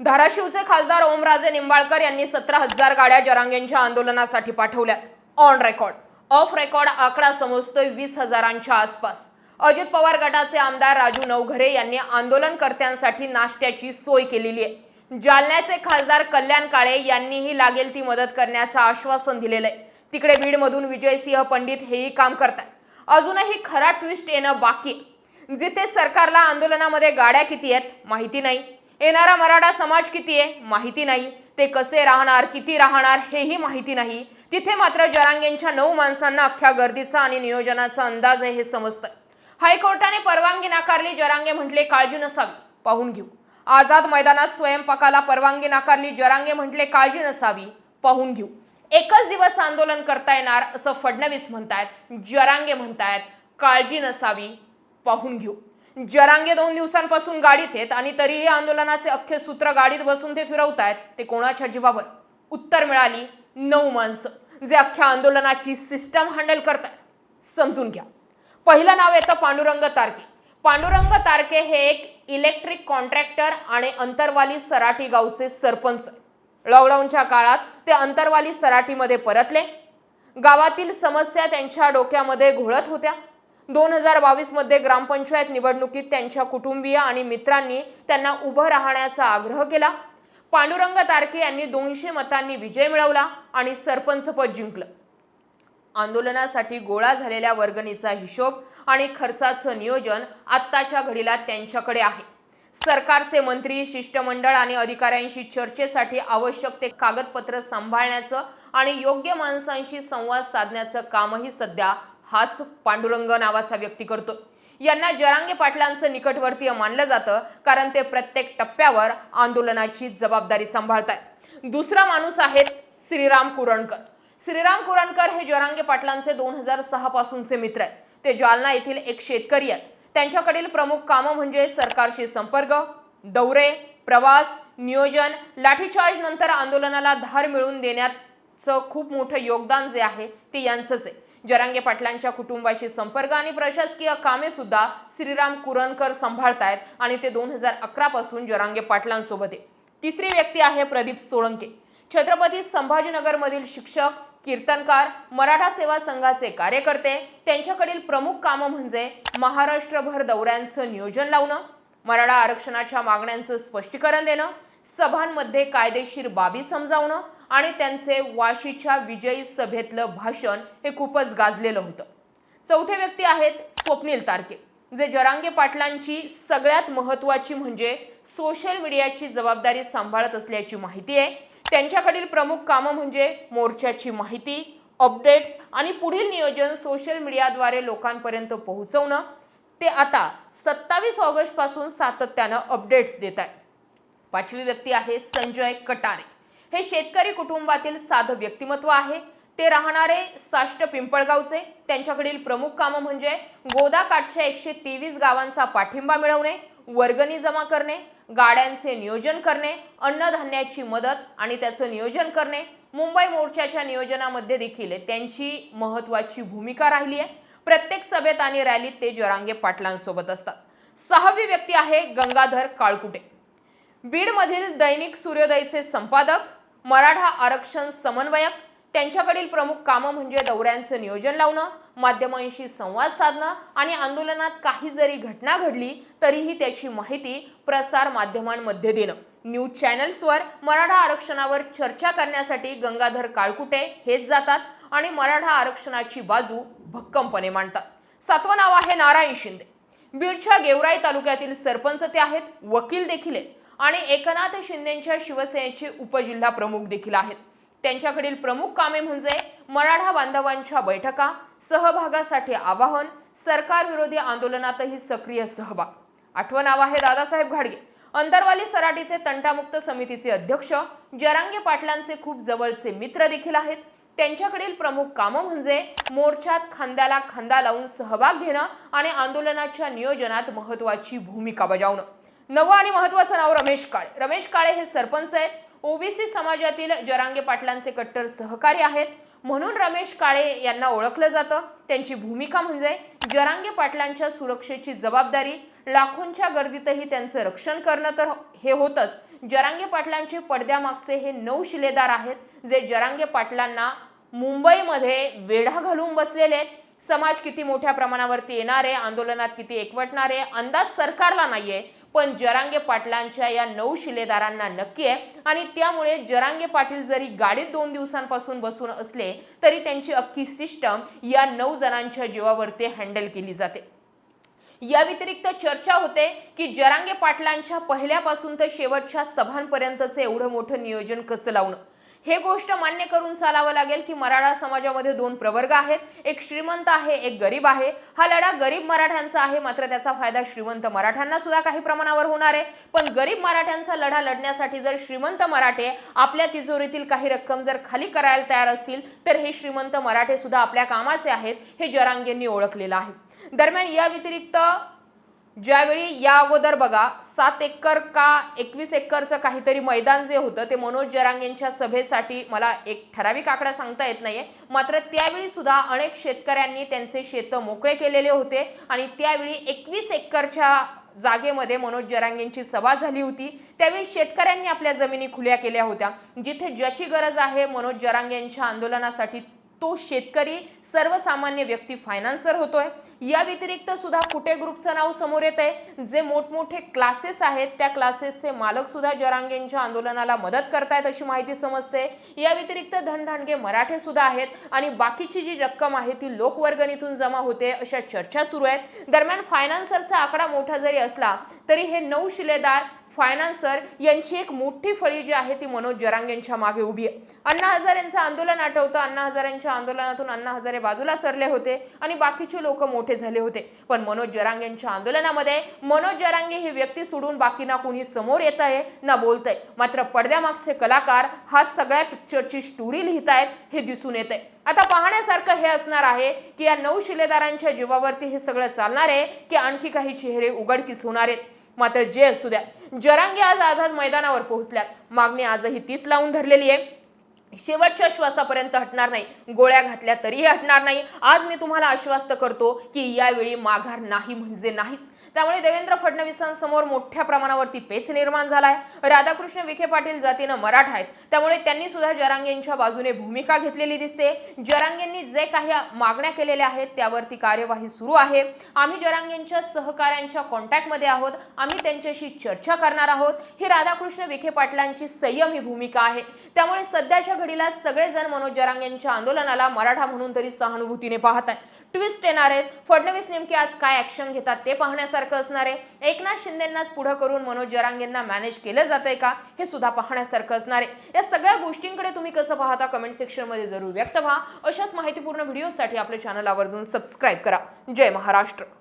धाराशिवचे खासदार ओमराजे निंबाळकर यांनी सतरा हजार गाड्या जरांगेंच्या आंदोलनासाठी पाठवल्या ऑन रेकॉर्ड ऑफ रेकॉर्ड आकडा समजतोय वीस हजारांच्या आसपास. अजित पवार गटाचे आमदार राजू नवघरे यांनी आंदोलनकर्त्यांसाठी नाश्त्याची सोय केलेली आहे. जालन्याचे खासदार कल्याण काळे यांनीही लागेल ती मदत करण्याचं आश्वासन दिलेलं आहे. तिकडे बीडमधून विजयसिंह पंडित हेही काम करतात अजूनही खरा ट्विस्ट येणं बाकी जिथे सरकारला आंदोलनामध्ये गाड्या किती आहेत माहिती नाही. येणारा मराठा समाज किती आहे? माहिती नाही. ते कसे राहणार किती राहणार हेही माहिती नाही. तिथे मात्र जरांगेंच्या नऊ माणसांना अख्ख्या गर्दीचा आणि नियोजनाचा अंदाज आहे हे समजतं हायकोर्टाने परवानगी नाकारली जरांगे म्हटले काळजी नसावी पाहून घेऊ. आझाद मैदानात स्वयंपाकाला परवानगी नाकारली जरांगे म्हटले काळजी नसावी पाहून घेऊ. एकच दिवस आंदोलन करता येणार असं फडणवीस म्हणतायत जरांगे म्हणतायत काळजी नसावी पाहून घेऊ. जरांगे दोन दिवसांपासून गाडीत आहेत आणि तरीही आंदोलनाचे अख्खे सूत्र गाडीत बसून ते फिरवतायत ते कोणाच्या जीवावर? उत्तर मिळाली नऊ माणसं जे अख्ख्या आंदोलनाची सिस्टम हँडल करतात समजून घ्या. पहिलं नाव येतं पांडुरंग तारके. पांडुरंग तारके हे एक इलेक्ट्रिक कॉन्ट्रॅक्टर आणि अंतरवाली सराठी गावचे सरपंच लॉकडाऊनच्या काळात ते अंतरवाली सराटीमध्ये परतले. गावातील समस्या त्यांच्या डोक्यामध्ये घोळत होत्या. दोन हजार बावीसमध्ये ग्रामपंचायत निवडणुकीत त्यांच्या कुटुंबीय आणि मित्रांनी त्यांना उभं राहण्याचा आग्रह केला. पांडुरंग तारके यांनी दोनशे मतांनी विजय मिळवला आणि सरपंचपद जिंकलं. आंदोलनासाठी गोळा झालेल्या वर्गणीचा हिशोब आणि खर्चाचं नियोजन आत्ताच्या घडीला त्यांच्याकडे आहे. सरकारचे मंत्री शिष्टमंडळ आणि अधिकाऱ्यांशी चर्चेसाठी आवश्यक ते कागदपत्र सांभाळण्याचं आणि योग्य माणसांशी संवाद साधण्याचं कामही सध्या हाच पांडुरंग नावाचा व्यक्ती करतो. यांना जरांगे पाटलांचं निकटवर्तीय मानलं जातं कारण ते प्रत्येक टप्प्यावर आंदोलनाची जबाबदारी सांभाळतात दुसरा माणूस आहेत श्रीराम कुरणकर. श्रीराम कुरणकर हे जरांगे पाटलांचे दोन हजार सहा पासूनचे मित्र आहेत. ते जालना येथील एक शेतकरी आहेत. त्यांच्याकडील प्रमुख कामं म्हणजे सरकारशी संपर्क दौरे प्रवास नियोजन लाठीचार्ज नंतर आंदोलनाला धार मिळवून देण्याचं खूप मोठं योगदान जे आहे ते यांचंच आहे. जरांगे पाटलांच्या कुटुंबाशी संपर्क आणि प्रशासकीय कामे सुद्धा श्रीराम कुरणकर सांभाळतायत आणि ते दोन हजार अकरा पासून जरांगे पाटलांसोबत आहे. तिसरी व्यक्ती आहे प्रदीप सोळंके. छत्रपती संभाजीनगरमधील शिक्षक कीर्तनकार मराठा सेवा संघाचे कार्यकर्ते त्यांच्याकडील प्रमुख कामं म्हणजे महाराष्ट्रभर दौऱ्यांचं नियोजन लावणं मराठा आरक्षणाच्या मागण्यांचं स्पष्टीकरण देणं सभांमध्ये कायदेशीर बाबी समजावणं आणि त्यांचे वाशीच्या विजयी सभेतलं भाषण हे खूपच गाजलेलं होतं. चौथे व्यक्ती आहेत स्वप्नील तारके जे जरांगे पाटलांची सगळ्यात महत्वाची म्हणजे सोशल मीडियाची जबाबदारी सांभाळत असल्याची माहिती आहे. त्यांच्याकडील प्रमुख कामं म्हणजे मोर्चाची माहिती अपडेट्स आणि पुढील नियोजन सोशल मीडियाद्वारे लोकांपर्यंत पोहोचवणं. ते आता सत्तावीस ऑगस्टपासून सातत्यानं अपडेट्स देत आहेत. पाचवी व्यक्ती आहे संजय कटारे. हे शेतकरी कुटुंबातील साधं व्यक्तिमत्व आहे. ते राहणारे साष्ट पिंपळगावचे त्यांच्याकडील प्रमुख कामं म्हणजे गोदाकाठच्या एकशे तेवीस गावांचा पाठिंबा मिळवणे वर्गणी जमा करणे गाड्यांचे नियोजन करणे अन्नधान्याची मदत आणि त्याचं नियोजन करणे. मुंबई मोर्चाच्या नियोजनामध्ये देखील त्यांची महत्वाची भूमिका राहिली आहे. प्रत्येक सभेत आणि रॅलीत ते जरांगे पाटलांसोबत असतात. सहावी व्यक्ती आहे गंगाधर काळकुटे. बीडमधील दैनिक सूर्योदयचे संपादक मराठा आरक्षण समन्वयक त्यांच्याकडील प्रमुख कामं म्हणजे दौऱ्यांचं नियोजन लावणं माध्यमांशी संवाद साधणं आणि आंदोलनात काही जरी घटना घडली तरीही त्याची माहिती प्रसार माध्यमांमध्ये देणं. न्यूज चॅनल्सवर मराठा आरक्षणावर चर्चा करण्यासाठी गंगाधर काळकुटे हेच जातात आणि मराठा आरक्षणाची बाजू भक्कमपणे मांडतात. सातवं नाव आहे नारायण शिंदे. बीडच्या गेवराई तालुक्यातील सरपंच ते आहेत वकील देखील आहेत. आणि एकनाथ शिंदेच्या शिवसेनेचे उपजिल्हा प्रमुख देखील आहेत. त्यांच्याकडील प्रमुख कामे म्हणजे मराठा बांधवांच्या बैठका सहभागासाठी आवाहन सरकार विरोधी आंदोलनातही सक्रिय सहभाग. आठवं नाव आहे दादासाहेब घाडगे. अंतरवाली सराटीचे तंटामुक्त समितीचे अध्यक्ष जरांगे पाटलांचे खूप जवळचे मित्र देखील आहेत. त्यांच्याकडील प्रमुख कामं म्हणजे मोर्चात खांद्याला खांदा लावून सहभाग घेणं आणि आंदोलनाच्या नियोजनात महत्वाची भूमिका बजावणं. नवं आणि महत्वाचं नाव रमेश काळे. रमेश काळे हे सरपंच आहेत. ओबीसी समाजातील जरांगे पाटलांचे कट्टर सहकारी आहेत. म्हणून रमेश काळे यांना ओळखलं जातं. त्यांची भूमिका म्हणजे जरांगे पाटलांच्या सुरक्षेची जबाबदारी लाखोंच्या गर्दीतही त्यांचं रक्षण करणं तर हे होतच. जरांगे पाटलांचे पडद्यामागचे हे नऊ शिलेदार आहेत जे जरांगे पाटलांना मुंबईमध्ये वेढा घालून बसलेले आहेत. समाज किती मोठ्या प्रमाणावरती येणारे आंदोलनात किती एकवटणारे अंदाज सरकारला नाहीये. पण जरांगे पाटलांच्या या नऊ शिलेदारांना नक्की आहे. आणि त्यामुळे जरांगे पाटील जरी गाडीत दोन दिवसांपासून बसून असले तरी त्यांची अख्खी सिस्टम या नऊ जणांच्या जीवावरती हँडल केली जाते. या व्यतिरिक्त चर्चा होते की जरांगे पाटलांच्या पहिल्यापासून तर शेवटच्या सभांपर्यंतचं एवढं मोठं नियोजन कसं लावणं? हे गोष्ट मान्य करून चालावं लागेल की मराठा समाजामध्ये दोन प्रवर्ग आहेत. एक श्रीमंत आहे एक गरीब आहे. हा लढा गरीब मराठ्यांचा आहे मात्र त्याचा फायदा श्रीमंत मराठ्यांना सुद्धा काही प्रमाणावर होणार आहे. पण गरीब मराठ्यांचा लढा लढण्यासाठी जर श्रीमंत मराठे आपल्या तिजोरीतील काही रक्कम जर खाली करायला तयार असतील तर हे श्रीमंत मराठे सुद्धा आपल्या कामाचे आहेत हे जरांगेंनी ओळखलेलं आहे. दरम्यान या व्यतिरिक्त ज्यावेळी या अगोदर बघा सात एकर का एकवीस एकरचं काहीतरी मैदान जे होतं ते मनोज जरांगेंच्या सभेसाठी मला एक ठराविक आकडा सांगता येत नाहीये. मात्र त्यावेळी सुद्धा अनेक शेतकऱ्यांनी त्यांचे शेतं मोकळे केलेले होते आणि त्यावेळी एकवीस एकरच्या जागेमध्ये मनोज जरांगेंची सभा झाली होती. त्यावेळी शेतकऱ्यांनी आपल्या जमिनी खुल्या केल्या होत्या. जिथे ज्याची गरज आहे मनोज जरांगेंच्या आंदोलनासाठी तो शेतकरी सर्वसामान्य व्यक्ती फायनान्सर होतोय. या व्यतिरिक्त सुद्धा कुठे ग्रुपचं नाव समोर येत आहे जे मोठमोठे क्लासेस आहेत त्या क्लासेसचे मालक सुद्धा जरांगेंच्या आंदोलनाला मदत करतायत अशी माहिती समजते. या व्यतिरिक्त धनधानगे मराठे सुद्धा आहेत आणि बाकीची जी रक्कम आहे ती लोकवर्गणीतून जमा होते अशा चर्चा सुरू आहेत. दरम्यान फायनान्सरचा आकडा मोठा जरी असला तरी हे नऊ शिलेदार फायनान्सर यांची एक मोठी फळी जी आहे ती मनोज जरांगेंच्या मागे उभी आहे. अण्णा हजारेंचं आंदोलन आठवतं. अण्णा हजारेंच्या आंदोलनातून अण्णा हजारे बाजूला सरले होते आणि बाकीचे लोक मोठे झाले होते. पण मनोज जरांगेंच्या आंदोलनामध्ये मनोज जरांगे ही व्यक्ती सोडून बाकी ना कोणी समोर येत आहे ना बोलत आहे मात्र पडद्यामागचे कलाकार हा सगळ्या पिक्चरची स्टोरी लिहित आहेत हे दिसून येत आहे आता पाहण्यासारखं हे असणार आहे की या नऊ शिलेदारांच्या जीवावरती हे सगळं चालणार आहे की आणखी काही चेहरे उघडकीस होणार आहेत. मात्र जे असू द्या जरांगे आज आझाद मैदानावर पोहोचल्यात. मागणी आजही तीच लावून धरलेली आहे. शेवटच्या श्वासापर्यंत हटणार नाही. गोळ्या घातल्या तरीही हटणार नाही. आज मी तुम्हाला आश्वस्त करतो की यावेळी माघार नाही म्हणजे नाहीच. त्यामुळे देवेंद्र फडणवीसांसमोर मोठ्या प्रमाणावरती पेच निर्माण झालाय. राधाकृष्ण विखे पाटील जातीनं मराठा आहेत. त्यामुळे त्यांनी सुद्धा जरांगेंच्या बाजूने भूमिका घेतलेली दिसते. जरांगेंनी जे काही मागण्या केलेल्या आहेत त्यावरती कार्यवाही सुरू आहे. आम्ही जरांगेंच्या सहकाऱ्यांच्या कॉन्टॅक्टमध्ये आहोत. आम्ही त्यांच्याशी चर्चा करणार आहोत. ही राधाकृष्ण विखे पाटलांची ही भूमिका आहे. त्यामुळे सध्याच्या घडीला सगळेजण मनोज जरांगेंच्या आंदोलनाला मराठा म्हणून तरी सहानुभूतीने पाहत आहेत. ट्विस्ट येणार आहेत. फडणवीस नेमके आज काय ऍक्शन घेतात ते पाहण्यासारखं असणार आहे. एकनाथ शिंदेनाच पुढं करून मनोज जरांगेंना मॅनेज केलं जातंय का हे सुद्धा पाहण्यासारखं असणार आहे. या सगळ्या गोष्टींकडे तुम्ही कसं पाहता कमेंट सेक्शनमध्ये जरूर व्यक्त व्हा. अशाच माहितीपूर्ण व्हिडिओसाठी आपल्या चॅनल आवर्जून सबस्क्राईब करा. जय महाराष्ट्र.